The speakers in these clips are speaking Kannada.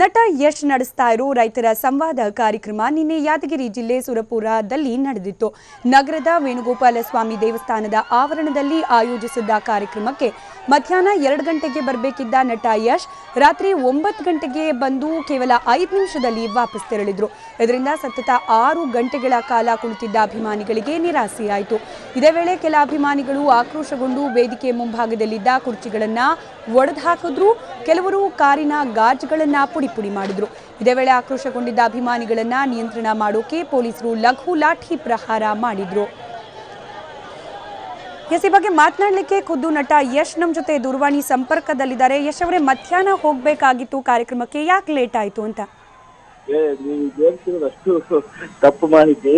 ನಟ ಯಶ್ ನಡೆಸ್ತಾ ಇರೋ ರೈತರ ಸಂವಾದ ಕಾರ್ಯಕ್ರಮ ನಿನ್ನೆ ಯಾದಗಿರಿ ಜಿಲ್ಲೆ ಸುರಪುರದಲ್ಲಿ ನಡೆದಿತ್ತು. ನಗರದ ವೇಣುಗೋಪಾಲ ಸ್ವಾಮಿ ದೇವಸ್ಥಾನದ ಆವರಣದಲ್ಲಿ ಆಯೋಜಿಸಿದ್ದ ಕಾರ್ಯಕ್ರಮಕ್ಕೆ ಮಧ್ಯಾಹ್ನ ಎರಡು ಗಂಟೆಗೆ ಬರಬೇಕಿದ್ದ ನಟ ಯಶ್ ರಾತ್ರಿ ಒಂಬತ್ತು ಗಂಟೆಗೆ ಬಂದು ಕೇವಲ ಐದು ನಿಮಿಷದಲ್ಲಿ ವಾಪಸ್ ತೆರಳಿದ್ರು. ಇದರಿಂದ ಸತತ ಆರು ಗಂಟೆಗಳ ಕಾಲ ಕುಳಿತಿದ್ದ ಅಭಿಮಾನಿಗಳಿಗೆ ನಿರಾಸೆಯಾಯಿತು. ಇದೇ ವೇಳೆ ಕೆಲ ಅಭಿಮಾನಿಗಳು ಆಕ್ರೋಶಗೊಂಡು ವೇದಿಕೆ ಮುಂಭಾಗದಲ್ಲಿದ್ದ ಕುರ್ಚಿಗಳನ್ನ ಒಡೆದು ಹಾಕಿದ್ರು ಕೆಲವರು ಕಾರಿನ ಗಾಜುಗಳನ್ನ ಪುಡಿ ಪುಡಿ ಮಾಡಿದ್ರು. ಇದೇ ವೇಳೆ ಆಕ್ರೋಶಗೊಂಡಿದ್ದ ಅಭಿಮಾನಿಗಳನ್ನ ನಿಯಂತ್ರಣ ಮಾಡೋಕೆ ಪೊಲೀಸರು ಲಘು ಲಾಠಿ ಪ್ರಹಾರ ಮಾಡಿದ್ರು. ಎಸ್ ಈ ಬಗ್ಗೆ ಮಾತನಾಡಲಿಕ್ಕೆ ಖುದ್ದು ನಟ ಯಶ್ ನಮ್ಮ ಜೊತೆ ದೂರವಾಣಿ ಸಂಪರ್ಕದಲ್ಲಿದ್ದಾರೆ. ಯಶ್ ಅವರೇ ಮಧ್ಯಾಹ್ನ ಹೋಗ್ಬೇಕಾಗಿತ್ತು ಕಾರ್ಯಕ್ರಮಕ್ಕೆ ಯಾಕೆ ಲೇಟ್ ಆಯ್ತು ಅಂತ? ಅಷ್ಟು ತಪ್ಪು ಮಾಹಿತಿ.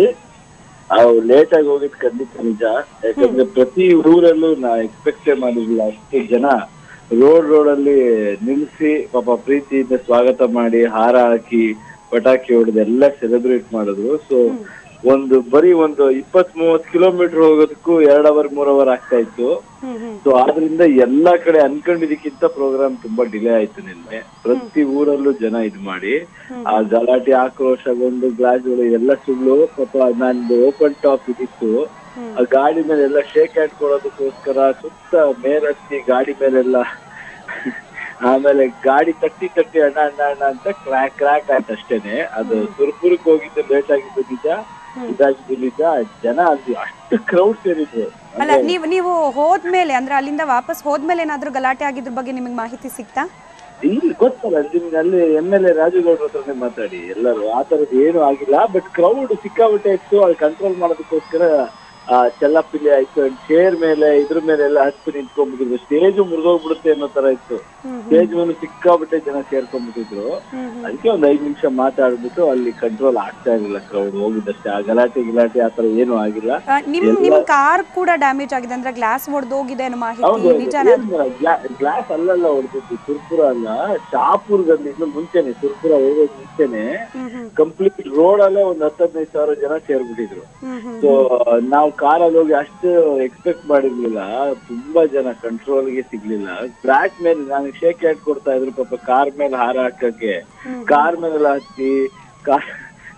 ಲೇಟ್ ಆಗಿ ಹೋಗಿದ್ ಖಂಡಿತ ನಿಜ. ಯಾಕಂದ್ರೆ ಪ್ರತಿ ಊರಲ್ಲೂ ನಾ ಎಕ್ಸ್ಪೆಕ್ಟೇ ಮಾಡಿರ್ಲಿಲ್ಲ ಅಷ್ಟು ಜನ. ರೋಡ್ ರೋಡ್ ಅಲ್ಲಿ ನಿಲ್ಸಿ ಪಾಪ ಪ್ರೀತಿಯಿಂದ ಸ್ವಾಗತ ಮಾಡಿ ಹಾರ ಹಾಕಿ ಪಟಾಕಿ ಹೊಡೆದು ಎಲ್ಲ ಸೆಲೆಬ್ರೇಟ್ ಮಾಡಿದ್ರು. ಸೊ ಒಂದು ಬರೀ ಒಂದು ಇಪ್ಪತ್ ಮೂವತ್ ಕಿಲೋಮೀಟರ್ ಹೋಗೋದಕ್ಕೂ ಎರಡ್ ಅವರ್ ಮೂರ್ ಅವರ್ ಆಗ್ತಾ ಇತ್ತು. ಸೊ ಆದ್ರಿಂದ ಎಲ್ಲಾ ಕಡೆ ಅನ್ಕೊಂಡಿದ್ದಕ್ಕಿಂತ ಪ್ರೋಗ್ರಾಮ್ ತುಂಬಾ ಡಿಲೇ ಆಯ್ತು ನಿನ್ನೆ. ಪ್ರತಿ ಊರಲ್ಲೂ ಜನ ಇದ್ ಮಾಡಿ. ಆ ಗಲಾಟೆ ಆಕ್ರೋಶಗೊಂಡು ಗ್ಲಾಸ್ಗಳು ಎಲ್ಲ ಸುಳ್ಳು. ಪಾಪ ನಂದು ಓಪನ್ ಟಾಪ್ ಇದಿತ್ತು ಆ ಗಾಡಿ ಮೇಲೆಲ್ಲ ಶೇಕ್ ಹ್ಯಾಂಡ್ ಕೊಡೋದಕ್ಕೋಸ್ಕರ ಸುತ್ತ ಮೇಲತ್ತಿ ಗಾಡಿ ಮೇಲೆಲ್ಲ ಆಮೇಲೆ ಗಾಡಿ ತಟ್ಟಿ ತಟ್ಟಿ ಅಣ್ಣ ಅಣ್ಣ ಅಣ್ಣ ಅಂತ ಕ್ರ್ಯಾಕ್ ಕ್ರ್ಯಾಕ್ ಆಯ್ತು ಅಷ್ಟೇನೆ. ಅದು ಸುರ್ಪುರಕ್ಕೆ ಹೋಗಿದ್ದು ಲೇಟ್ ಆಗಿದ್ದು ನಿಜ ಇದಾಗಿದ್ದು ನಿಜ ಜನ ಅಲ್ಲಿ ಅಷ್ಟು ಕ್ರೌಡ್ ಸೇರಿದ್ರು. ಅಲ್ಲ ನೀವು ನೀವು ಹೋದ್ಮೇಲೆ ಅಂದ್ರೆ ಅಲ್ಲಿಂದ ವಾಪಸ್ ಹೋದ್ಮೇಲೆ ಏನಾದ್ರೂ ಗಲಾಟೆ ಆಗಿದ್ರ ಬಗ್ಗೆ ನಿಮಗೆ ಮಾಹಿತಿ ಸಿಗ್ತಾ? ಇಲ್ಲಿ ಗೊತ್ತಲ್ಲ ನಿಮ್ಗೆ ಅಲ್ಲಿ ಎಂ ಎಲ್ ಎ ರಾಜುಗೌಡ್ರ ಹತ್ರನೇ ಮಾತಾಡಿ ಎಲ್ಲರೂ. ಆ ತರದ್ ಏನು ಆಗಿಲ್ಲ ಬಟ್ ಕ್ರೌಡ್ ಸಿಕ್ಕಾಬಿಟ್ಟೆ ಇತ್ತು ಅದು ಕಂಟ್ರೋಲ್ ಮಾಡೋದಕ್ಕೋಸ್ಕರ ಆ ಚೆಲ್ಲಪಿಲ್ಲಿ ಆಯ್ತು ಚೇರ್ ಮೇಲೆ, ಇದ್ರ ಮೇಲೆ ಎಲ್ಲ ಹತ್ತಿ ನಿಂತ್ಕೊಂಡ್ಬಿಟ್ಟಿದ್ರು. ಸ್ಟೇಜ್ ಮುರಿದೋಗ್ಬಿಡುತ್ತೆ ಅನ್ನೋ ತರ ಇತ್ತು. ಸ್ಟೇಜ್ ಮೇಲೆ ಸಿಕ್ಕಾಬಿಟ್ಟೆ ಜನ ಸೇರ್ಕೊಂಡ್ಬಿಟ್ಟಿದ್ರು. ಅದಕ್ಕೆ ಒಂದ್ ಐದ್ ನಿಮಿಷ ಮಾತಾಡ್ಬಿಟ್ಟು ಅಲ್ಲಿ ಕಂಟ್ರೋಲ್ ಆಗ್ತಾ ಇರಲಿಲ್ಲ ಕ್ರೌಡ್ ಹೋಗಿದ್ದಷ್ಟೇ. ಆ ಗಲಾಟೆ ಗಿಲಾಟೆ ಆತರ ತರ ಏನು ಆಗಿಲ್ಲ. ನಿಮ್ ನಿಮ್ ಕಾರ್ ಕೂಡ ಡ್ಯಾಮೇಜ್ ಆಗಿದೆ ಅಂದ್ರೆ ಗ್ಲಾಸ್ ಒಡೆದೋಗಿದೆ ಅನ್ನೋ ಮಾಹಿತಿ ಗ್ಲಾಸ್ ಅಲ್ಲೆಲ್ಲ ಹೊಡೆದಿದ್ದು ಸುರ್ಪುರ ಅಲ್ಲ. ಶಾಪುರ್ಗಲ್ಲಿ ಇನ್ನು ಮುಂಚೆನೆ ಸುರ್ಪುರ ಹೋಗೋದ್ ಮುಂಚೆನೆ ಕಂಪ್ಲೀಟ್ ರೋಡ್ ಅಲ್ಲೇ ಒಂದ್ ಹತ್ತು ಹದಿನೈದು ಸಾವಿರ ಜನ ಸೇರ್ಬಿಟ್ಟಿದ್ರು. ಸೊ ನಾವು ಕಾರಲ್ಲಿ ಹೋಗಿ ಅಷ್ಟು ಎಕ್ಸ್ಪೆಕ್ಟ್ ಮಾಡಿರ್ಲಿಲ್ಲ. ತುಂಬಾ ಜನ ಕಂಟ್ರೋಲ್ಗೆ ಸಿಗ್ಲಿಲ್ಲ. ಟ್ರ್ಯಾಕ್ ಮೇಲೆ ನಾನು ಶೇಕ್ ಹ್ಯಾಂಡ್ ಕೊಡ್ತಾ ಇದ್ರು ಪಾಪ ಕಾರ್ ಮೇಲೆ ಹಾರ ಹಾಕಕ್ಕೆ. ಕಾರ್ ಮೇಲೆಲ್ಲ ಹತ್ತಿ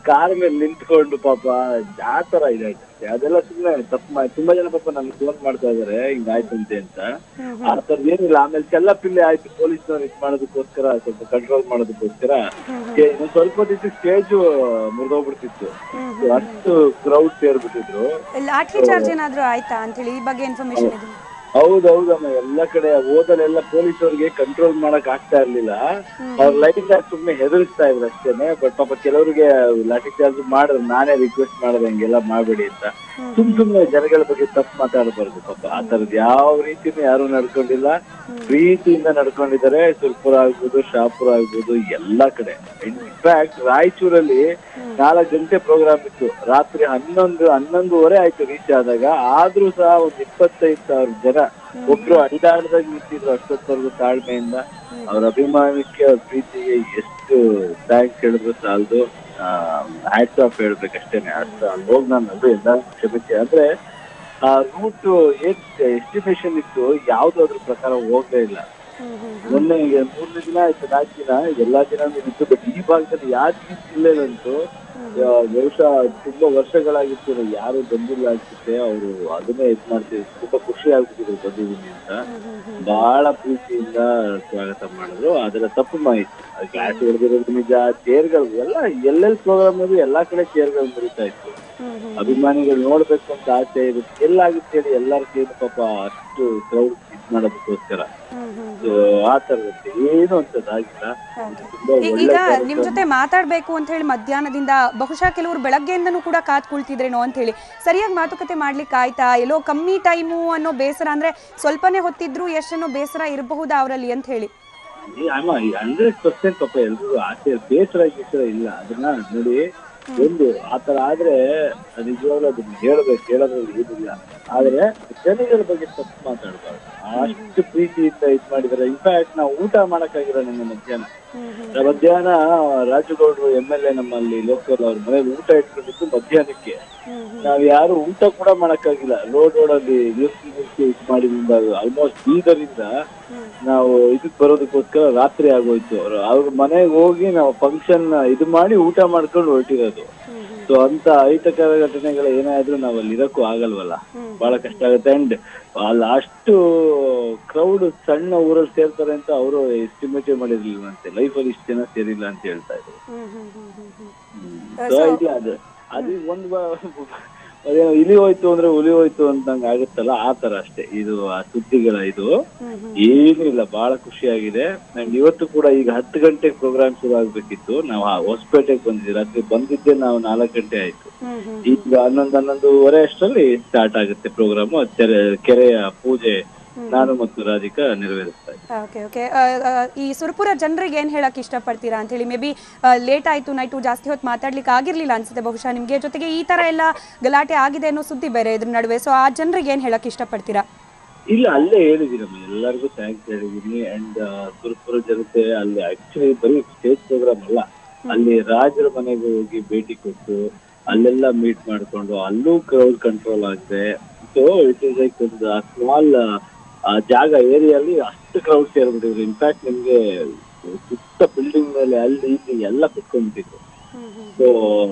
ಕಾರ್ ಮೇಲೆ ನಿಂತ್ಕೊಂಡು ಪಾಪ ಆ ತರ ಇದೆ ಅದೆಲ್ಲ ಸುಮ್ಮನೆ ತಪ್ಪು ಮಾಡಿ ತುಂಬಾ ಜನ ಪಾಪ ನನ್ಗೆ ಫೋನ್ ಮಾಡ್ತಾ ಇದಾರೆ ಹಿಂಗ್ ಆಯ್ತಂತೆ ಅಂತ. ಆ ತರದ್ ಏನಿಲ್ಲ ಆಮೇಲೆ ಚೆಲ್ಲ ಪಿಲ್ಲೆ ಆಯ್ತು ಪೊಲೀಸ್ನವ್ರು ಇದು ಮಾಡೋದಕ್ಕೋಸ್ಕರ ಸ್ವಲ್ಪ ಕಂಟ್ರೋಲ್ ಮಾಡೋದಕ್ಕೋಸ್ಕರ. ಸ್ವಲ್ಪ ಹೊತ್ತಿತ್ತು ಸ್ಟೇಜ್ ಮುರಿದೋಗ್ಬಿಡ್ತಿತ್ತು. ಅಷ್ಟು ಕ್ರೌಡ್ ಸೇರ್ಬಿಟ್ಟಿದ್ರು. ಲಾಠಿ ಚಾರ್ಜ್ ಏನಾದ್ರೂ ಆಯ್ತಾ ಅಂತ ಹೇಳಿ ಈ ಬಗ್ಗೆ ಇನ್ಫಾರ್ಮೇಶನ್ ಇದೆ ಹೌದೌದಮ್ಮ ಎಲ್ಲ ಕಡೆ ಓದಲೆಲ್ಲ ಪೊಲೀಸವ್ರಿಗೆ ಕಂಟ್ರೋಲ್ ಮಾಡಕ್ ಆಗ್ತಾ ಇರ್ಲಿಲ್ಲ. ಅವ್ರ ಲೈಟಿಂಗ್ ಸುಮ್ನೆ ಹೆದರಿಸ್ತಾ ಇದ್ರು ಅಷ್ಟೇನೆ ಬಟ್ ಪಾಪ ಕೆಲವರಿಗೆ ಲಾಠಿ ಚಾರ್ಜ್ ಮಾಡಿದ್ರು ನಾನೇ ರಿಕ್ವೆಸ್ಟ್ ಮಾಡಿದೆ ಹಂಗೆಲ್ಲ ಮಾಡ್ಬೇಡಿ ಅಂತ. ಸುಮ್ ಸುಮ್ನೆ ಜನಗಳ ಬಗ್ಗೆ ತಪ್ಪು ಮಾತಾಡಬಾರ್ದು ಪಾಪ. ಆ ತರದ್ ಯಾವ ರೀತಿನೂ ಯಾರು ನಡ್ಕೊಂಡಿಲ್ಲ. ಪ್ರೀತಿಯಿಂದ ನಡ್ಕೊಂಡಿದ್ದಾರೆ. ಸುರ್ಪುರ ಆಗ್ಬೋದು, ಶಾಪುರ ಆಗ್ಬೋದು, ಎಲ್ಲಾ ಕಡೆ. ಇನ್ಫ್ಯಾಕ್ಟ್ ರಾಯಚೂರಲ್ಲಿ ನಾಲ್ಕು ಗಂಟೆ ಪ್ರೋಗ್ರಾಮ್ ಇತ್ತು. ರಾತ್ರಿ ಹನ್ನೊಂದು, ಹನ್ನೊಂದುವರೆ ಆಯ್ತು ರೀಚ್ ಆದಾಗ. ಆದ್ರೂ ಸಹ ಒಂದ್ ಇಪ್ಪತ್ತೈದು ಸಾವಿರ ಜನ ಒಬ್ರು ಅಡ್ಡಾಡ್ದಾಗ ನಿಂತಿದ್ರು ಅಷ್ಟೊತ್ತವರೆಗೂ ತಾಳ್ಮೆಯಿಂದ. ಅವ್ರ ಅಭಿಮಾನಕ್ಕೆ, ಅವ್ರ ಪ್ರೀತಿಗೆ ಎಷ್ಟು ಥ್ಯಾಂಕ್ಸ್ ಹೇಳಿದ್ರು ಸಾಲದು. ಹ್ಯಾಟ್ಸ್ ಆಫ್ ಹೇಳ್ಬೇಕಷ್ಟೇನೆ. ಅಷ್ಟು ಅಲ್ಲಿ ಹೋಗಿ ನಾನು ಅದು ಎಲ್ಲ ಕ್ಷಮಿಸಿ. ಅಂದ್ರೆ, ಆ ರೂಟ್ ಏನ್ ಎಸ್ಟಿಮೇಶನ್ ಇತ್ತು ಯಾವ್ದು ಅದ್ರ ಪ್ರಕಾರ ಹೋಗ್ಲೇ ಇಲ್ಲ. ಮೊನ್ನೆ ಈಗ ಮೂರನೇ ದಿನ ಆಯ್ತು ನಾಲ್ಕು ದಿನ ಎಲ್ಲಾ ದಿನ ಇತ್ತು ಬಟ್ ಈ ಭಾಗದಲ್ಲಿ ಯಾರು ಜಿಲ್ಲೆಲಂತೂ ಆ, ಬಹುಶಃ ತುಂಬಾ ವರ್ಷಗಳಾಗಿತ್ತು ಯಾರು ಬಂದಿಲ್ಲ ಅನ್ಸುತ್ತೆ ಅವರು ಅದನ್ನೇ ಇದ್ ಮಾಡ್ತೀವಿ ತುಂಬಾ ಖುಷಿ ಆಗ್ಬಿಟ್ಟಿದ್ರು ಬಂದಿದ್ದೀನಿ ಅಂತ. ಬಹಳ ಪ್ರೀತಿಯಿಂದ ಸ್ವಾಗತ ಮಾಡಿದ್ರು ಅದರ ತಪ್ಪು ಮಾಹಿತಿ. ಗ್ಲಾಸ್ ಹೊಡೆದಿರೋದು ನಿಜ ಚೇರ್ಗಳು ಎಲ್ಲ ಎಲ್ಲೆಲ್ಲಿ ಪ್ರೋಗ್ರಾಮ್ ಅಲ್ಲಿ ಎಲ್ಲಾ ಕಡೆ ಚೇರ್ಗಳು ಮುರಿತಾ ಇತ್ತು. ಅಭಿಮಾನಿಗಳು ನೋಡ್ಬೇಕು ಅಂತ ಆಸೆ ಇರುತ್ತೆ. ಎಲ್ಲಾಗುತ್ತೆ ಹೇಳಿ ಎಲ್ಲರ ಸೇರಿ ಪಾಪ ಅಷ್ಟು ಕ್ರೌಡ್ ಮಾಡೋದಕ್ಕೋಸ್ಕರ ಸೊ ಆ ತರದಕ್ಕೆ ಏನು ಅಂತದಾಗಿಲ್ಲ ತುಂಬಾ ಈ- ಒಳ್ಳೆ ಈಗ. ನಿಮ್ ಜೊತೆ ಮಾತಾಡ್ಬೇಕು ಅಂತ ಹೇಳಿ ಮಧ್ಯಾಹ್ನದಿಂದ ಬಹುಶಃ ಕೆಲವರು ಬೆಳಗ್ಗೆಯಿಂದನೂ ಕೂಡ ಕಾತ್ ಕುಳ್ತಿದ್ರೇನೋ ಅಂತ ಹೇಳಿ. ಸರಿಯಾಗಿ ಮಾತುಕತೆ ಮಾಡ್ಲಿಕ್ಕೆ ಆಯ್ತಾ? ಎಲ್ಲೋ ಕಮ್ಮಿ ಟೈಮು ಅನ್ನೋ ಬೇಸರ ಅಂದ್ರೆ ಸ್ವಲ್ಪನೇ ಹೊತ್ತಿದ್ರು ಎಷ್ಟನ್ನೋ ಬೇಸರ ಇರಬಹುದಾ ಅವರಲ್ಲಿ ಅಂತ ಹೇಳಿ. ಹಂಡ್ರೆಡ್ ಪರ್ಸೆಂಟ್ ಪಾಪ ಎಲ್ರಿಗೂ ಆಸೆ ಬೇಸರ ಗೀಸರ ಇಲ್ಲ? ಅದನ್ನ ನೋಡಿ ಒಂದು ಆತರ ಆದ್ರೆ ನಿಜವಾಗ್ಲೂ ಅದನ್ನ ಹೇಳ್ಬೇಕು ಹೇಳೋದ್ರಲ್ಲಿ ಏನಿಲ್ಲ. ಆದ್ರೆ ಜನಗಳ ಬಗ್ಗೆ ತಪ್ಪು ಮಾತಾಡ್ಬಾರ್ದು. ಅಷ್ಟು ಪ್ರೀತಿಯಿಂದ ಇದ್ ಮಾಡಿದಾರೆ. ಇನ್ಫ್ಯಾಕ್ಟ್ ನಾವು ಊಟ ಮಾಡಕ್ಕಾಗಿಲ್ಲ ನಿನ್ನೆ ಮಧ್ಯಾಹ್ನ. ಮಧ್ಯಾಹ್ನ ರಾಜಗೌಡರು ಎಂ ಎಲ್ ಎ ನಮ್ಮಲ್ಲಿ ಲೋಕಲ್ ಅವ್ರ ಮನೇಲಿ ಊಟ ಇಟ್ಕೊಂಡಿದ್ದು ಮಧ್ಯಾಹ್ನಕ್ಕೆ. ನಾವ್ ಯಾರು ಊಟ ಕೂಡ ಮಾಡಕ್ಕಾಗಿಲ್ಲ. ರೋಡ್ ಅಲ್ಲಿ ನಿಲ್ಸಿ ನಿಲ್ಸಿ ಇದು ಮಾಡಿದ್ರಿಂದ ಆಲ್ಮೋಸ್ಟ್ ಬೀದರಿಂದ ನಾವು ಇದಕ್ ಬರೋದಕ್ಕೋಸ್ಕರ ರಾತ್ರಿ ಆಗೋಯ್ತು. ಅವರು ಅವ್ರ ಮನೆಗೆ ಹೋಗಿ ನಾವು ಫಂಕ್ಷನ್ ಇದು ಮಾಡಿ ಊಟ ಮಾಡ್ಕೊಂಡು ಹೊರಟಿರೋದು. ಸೊ ಅಂತ ಅಹಿತಕರ ಘಟನೆಗಳು ಏನಾದ್ರು ನಾವು ಅಲ್ಲಿ ಇರಕ್ಕೂ ಆಗಲ್ವಲ್ಲ. ಬಹಳ ಕಷ್ಟ ಆಗುತ್ತೆ. ಅಂಡ್ ಅಲ್ಲಿ ಅಷ್ಟು ಕ್ರೌಡ್ ಸಣ್ಣ ಊರಲ್ಲಿ ಸೇರ್ತಾರೆ ಅಂತ ಅವರು ಎಸ್ಟಿಮೇಟ್ ಮಾಡಿರ್ಲಿಲ್ವಂತೆ ಅಲ್ಲಿ ಇಷ್ಟು ಜನ ಸೇರಿಲ್ಲ ಅಂತ ಹೇಳ್ತಾ ಇದ್ರು. ಅದು ಒಂದು ಅದೇನೋ ಇಲಿ ಹೋಯ್ತು ಅಂದ್ರೆ ಹುಲಿ ಹೋಯ್ತು ಅಂತಂಗ ಆಗುತ್ತಲ್ಲ? ಆ ತರ ಅಷ್ಟೇ. ಇದು ಆ ಸುದ್ದಿಗಳ ಇದು. ಏನು ಇಲ್ಲ. ಬಹಳ ಖುಷಿಯಾಗಿದೆ. ನಂಗೆ ಇವತ್ತು ಕೂಡ ಈಗ ಹತ್ತು ಗಂಟೆ ಪ್ರೋಗ್ರಾಮ್ ಶುರು ಆಗ್ಬೇಕಿತ್ತು. ನಾವು ಹೊಸಪೇಟೆಗೆ ಬಂದಿದ್ವಿ. ರಾತ್ರಿ ಬಂದಿದ್ದೆ ನಾವು ನಾಲ್ಕು ಗಂಟೆ ಆಯ್ತು. ಈಗ ಹನ್ನೊಂದು ಹನ್ನೊಂದುವರೆ ಅಷ್ಟರಲ್ಲಿ ಸ್ಟಾರ್ಟ್ ಆಗುತ್ತೆ ಪ್ರೋಗ್ರಾಮ್ ಕೆರೆಯ ಪೂಜೆ ನಾನು ಮತ್ತು ರಾಧಿಕಾ ನೆರವೇರಿಸ್ತಾ ಇದ್ದೀವಿ. ಓಕೆ ಓಕೆ ಈ ಸುರಪುರ ಜನರಿಗೆ ಏನು ಹೇಳಕ್ ಇಷ್ಟಪಡ್ತೀರಾ ಅಂತ ಹೇಳಿ ಮೇ ಬಿ ಲೇಟ್ ಆಯ್ತು ನೈಟು ಜಾಸ್ತಿ ಹೊತ್ತು ಮಾತಾಡ್ಲಿಕ್ಕೆ ಆಗಿರ್ಲಿಲ್ಲ ಅನ್ಸುತ್ತೆ ಬಹುಶಃ. ನಿಮಗೆ ಜೊತೆಗೆ ಈ ತರ ಎಲ್ಲ ಗಲಾಟೆ ಆಗಿದೆ ಅನ್ನೋ ಸುದ್ದಿ ಬೇರೆ ಇದ್ರ ನಡುವೆ. ಸೊ ಆ ಜನರಿಗೆ ಏನು ಹೇಳಕ್ ಇಷ್ಟಪಡ್ತೀರಾ? ಇಲ್ಲ ಅಲ್ಲೇ ಹೇಳಿದೀನಮ್ಮ ಎಲ್ಲರಿಗೂ ಥ್ಯಾಂಕ್ಸ್ ಹೇಳಿದೀನಿ. ಅಂಡ್ ಸುರಪುರ ಜನತೆ ಅಲ್ಲಿ ಆಕ್ಚುಲಿ ಬರೀ ಸ್ಟೇಜ್ ಪ್ರೋಗ್ರಾಮ್ ಅಲ್ಲ. ಅಲ್ಲಿ ರಾಜರ ಮನೆಗೆ ಹೋಗಿ ಭೇಟಿ ಕೊಟ್ಟು ಅಲ್ಲೆಲ್ಲ ಮೀಟ್ ಮಾಡ್ಕೊಂಡು ಅಲ್ಲೂ ಕ್ರೌಡ್ ಕಂಟ್ರೋಲ್ ಆಗಿದೆ. ಸೊ ಇಟ್ ಇಸ್ ಲೈಕ್ ಒಂದು ಸ್ಮಾಲ್ ಜಾಗ ಏರಿಯಲ್ಲಿ ಅಷ್ಟು ಕ್ರೌಡ್ ಸೇರ್ಬಿಟ್ಟಿದ್ರು. ಇನ್ಫ್ಯಾಕ್ಟ್ ನಿಮ್ಗೆ ಸುತ್ತ ಬಿಲ್ಡಿಂಗ್ ಮೇಲೆ ಅಲ್ಲಿ ಇಲ್ಲಿ ಎಲ್ಲ ಕುತ್ಕೊಂಡ್ಬಿಟ್ಟಿದ್ರು. ಸೊ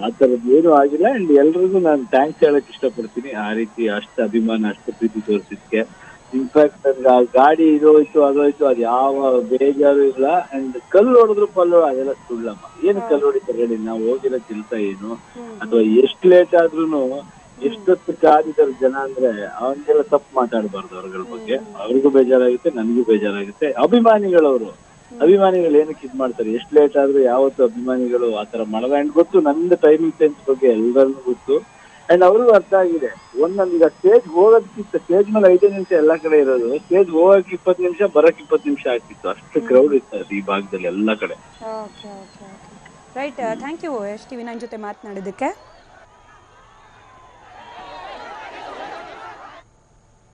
ಆ ಥರದ್ದು ಏನು ಆಗಿಲ್ಲ. ಅಂಡ್ ಎಲ್ರಿಗೂ ನಾನು ಥ್ಯಾಂಕ್ಸ್ ಹೇಳಕ್ ಇಷ್ಟಪಡ್ತೀನಿ. ಆ ರೀತಿ ಅಷ್ಟು ಅಭಿಮಾನ ಅಷ್ಟು ಪ್ರೀತಿ ತೋರಿಸಿದ್ಕೆ ಇನ್ಫ್ಯಾಕ್ಟ್ ನನ್ಗೆ ಆ ಗಾಡಿ ಇದೋಯ್ತು ಅದೋಯ್ತು ಅದು ಯಾವ ಬೇಜಾರು ಇಲ್ಲ. ಅಂಡ್ ಕಲ್ಲು ಹೊಡೆದ್ರು ಪಲ್ಲು ಅದೆಲ್ಲ ಸುಳ್ಳಮ್ಮ. ಏನು ಕಲ್ಲು ಹೊಡಿತಾರೆ ಹೇಳಿ? ನಾವು ಹೋಗಿರೋ ಕೆಲಸ ಏನು? ಅಥವಾ ಎಷ್ಟು ಲೇಟ್ ಆದ್ರೂನು ಎಷ್ಟೊತ್ತು ಕಾದಿದ್ದಾರೆ ಜನ ಅಂದ್ರೆ ಅವನಿಗೆಲ್ಲ ತಪ್ಪು ಮಾತಾಡಬಾರ್ದು ಅವ್ರಗಳ ಬಗ್ಗೆ. ಅವ್ರಿಗೂ ಬೇಜಾರಾಗುತ್ತೆ, ನನಗೂ ಬೇಜಾರಾಗುತ್ತೆ. ಅಭಿಮಾನಿಗಳವರು, ಅಭಿಮಾನಿಗಳು ಏನಕ್ಕೆ ಇದ್ ಮಾಡ್ತಾರೆ? ಎಷ್ಟು ಲೇಟ್ ಆದ್ರೂ ಯಾವತ್ತು ಅಭಿಮಾನಿಗಳು ಆತರ ಮಾಡಲ್ಲ. ಅಂಡ್ ಗೊತ್ತು, ನಂದು ಟೈಮಿಂಗ್ ಸೆನ್ಸ್ ಬಗ್ಗೆ ಎಲ್ಲರಿಗೂ ಗೊತ್ತು. ಅಂಡ್ ಅವ್ರಿಗೂ ಅರ್ಥ ಆಗಿದೆ. ಒಂದೊಂದು ಈಗ ಸ್ಟೇಜ್ ಹೋಗೋದಕ್ಕಿಂತ ಸ್ಟೇಜ್ ಮೇಲೆ ಐದೇ ನಿಮಿಷ ಎಲ್ಲಾ ಕಡೆ ಇರೋದು ಸ್ಟೇಜ್ ಹೋಗಕ್ಕೆ ಇಪ್ಪತ್ತು ನಿಮಿಷ ಬರಕ್ ಇಪ್ಪತ್ತು ನಿಮಿಷ ಆಗ್ತಿತ್ತು. ಅಷ್ಟು ಕ್ರೌಡ್ ಇತ್ತು ಈ ಭಾಗದಲ್ಲಿ ಎಲ್ಲಾ ಕಡೆ. Right thank you S TV ನನ್ನ ಜೊತೆ ಮಾತನಾಡಿದ್ದಕ್ಕೆ.